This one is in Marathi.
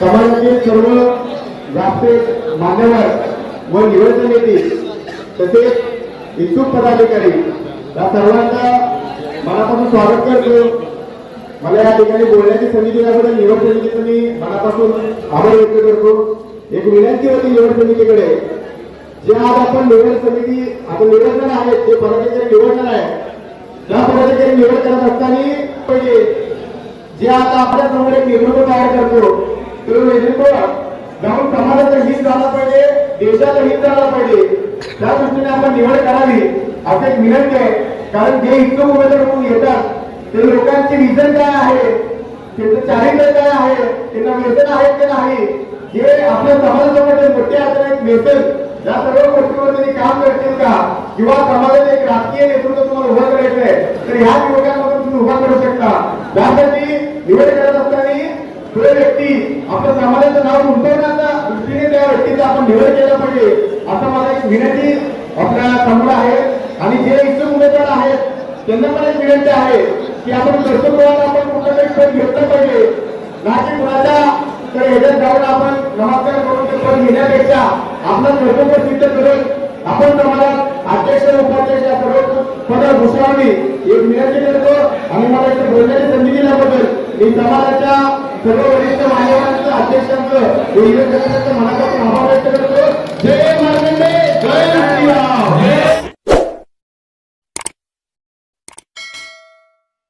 समाजातील सर्व व्यासपीठ मान्यवर व निवडणूक समिती तसेच इच्छुक पदाधिकारी या सर्वांचा मनापासून स्वागत करतो. मला या ठिकाणी बोलण्याची संधी दिल्याबद्दल निवड समितीचं मी मनापासून आभार व्यक्त करतो. एक विनंती होती निवड समितीकडे जे आज आपण निवड समिती आपण निवडणार आहेत जे पदाधिकारी निवडणार आहे त्या पदाधिकारी निवड करत असताना पाहिजे जे आता आपल्यासमोर एक निवडणूक तयार तो नेतृत्व जाऊन समाजाचं हित झालं पाहिजे देशाचं हित झालं पाहिजे. त्या दृष्टीने आपण निवड करावी. असं एक विनंती आहे कारण जे इतकं उमेदवार म्हणून येतात ते लोकांचे रिझन काय आहे? त्यांचं चारित्र्य काय आहे? त्यांना व्यसन आहे की नाही? हे आपल्या समाजासमोर जे मोठे असणारे एक व्यसन या सर्व गोष्टीवर त्यांनी काम करतील का? किंवा समाजात एक राजकीय नेतृत्व तुम्हाला उभं करायचं आहे तर ह्या निवडणुकांमधून तुम्ही उभा करू शकता त्यासाठी निवड करत असताना तो व्यक्ती. आपल्या समाजाचं नाव उंचवण्याच्या दृष्टीने त्या व्यक्तीचा आपण निवड केलं पाहिजे. असा मला एक विनंती आपल्यासमोर आहे. आणि जे इच्छुक उमेदवार आहेत त्यांना मला एक विनंती आहे की आपण कर्तृत्वाला आपण कुठला तरी पद घेतलं पाहिजे. ना की कुणाच्या तर ह्याच्यात जाऊन आपण नमस्कार करून ते पद घेण्यापेक्षा आपलं कर्तृत्व सिद्ध करून आपण समाजात अध्यक्ष उपाध्यक्ष या सर्व पद घुसवावी एक विनंती करतो. आणि मला इथे बोलण्याची संधी दिल्याबद्दल मी समाजाच्या सर्व वरिष्ठ मान्यवरांचं अध्यक्षांचं मनापासून आभार व्यक्त करतो.